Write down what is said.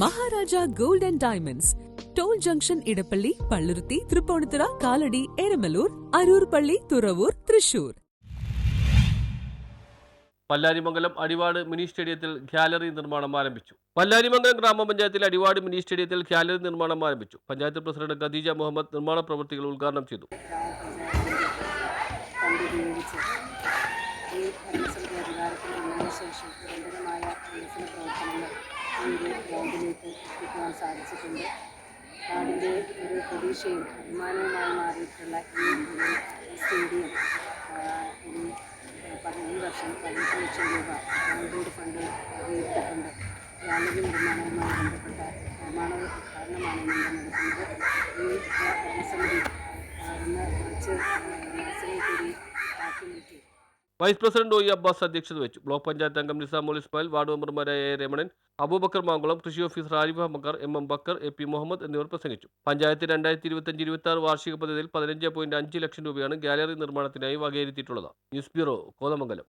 Maharaja gold and diamonds. Toll junction Edappally Palluruthy Tripunithura Kalady Eramalloor Aroor പള്ളി Thuravoor Thrissur. Pallarimangalam Adivad mini സ്റ്റേഡിയത്തിൽ gallery നിർമ്മാണം ആരംഭിച്ചു. പല്ലാരിമംഗലം ഗ്രാമപഞ്ചായത്തിൽ അടിവാട് മിനി സ്റ്റേഡിയത്തിൽ ഗാലറി നിർമ്മാണം ആരംഭിച്ചു. പഞ്ചായത്ത് പ്രസിഡന്റ് ഖദീജ മുഹമ്മദ് നിർമ്മാണ പ്രവൃത്തികൾ ഉദ്ഘാടനം ചെയ്തു. ശേഷം ഗ്രൗണ്ടിലേക്ക് എത്തിക്കുവാൻ സാധിച്ചിട്ടുണ്ട്. നാടിന്റെ ഒരു പ്രതീക്ഷയും അഭിമാനവുമായി മാറിയിട്ടുള്ള ഈ ഒരു സ്റ്റേഡിയം ആ, ഇനി പതി- ഈ വർഷം പതിനെട്ട് ലക്ഷം രൂപ ഗവൺമെന്റ് ഫണ്ട് ഉപയോഗിച്ചിട്ടുണ്ട് ഗ്രാമീണ നിർമ്മാണവുമായി ബന്ധപ്പെട്ട നിർമ്മാണ ഉദ്ഘാടനമാണ് ഇന്ന് നടക്കുന്നത്. ഈ വൈസ് പ്രസിഡന്റ് ഒ അബ്ബാസ് അധ്യക്ഷത വെച്ചു ബ്ലോക്ക് പഞ്ചായത്ത് അംഗം നിസാമുൽ ഇസ്മായിൽ വാർഡ് മെമ്പർമാരായ എ രമണൻ അബൂബക്കർ മാങ്കുളം കൃഷി officer Arif അഹമ്മക്കർ M M Backer A P Muhammad എന്നിവർ പ്രസംഗിച്ചു. പഞ്ചായത്ത് രണ്ടായിരത്തി ഇരുപത്തഞ്ച് ഇരുപത്തി ആറ് വാർഷിക പദ്ധതിയിൽ പതിനഞ്ച് പോയിന്റ് അഞ്ച് ലക്ഷം രൂപയാണ് ഗാലറി നിർമ്മാണത്തിനായി വകയിരുത്തിയിട്ടുള്ളത്. News bureau Kothamangalam.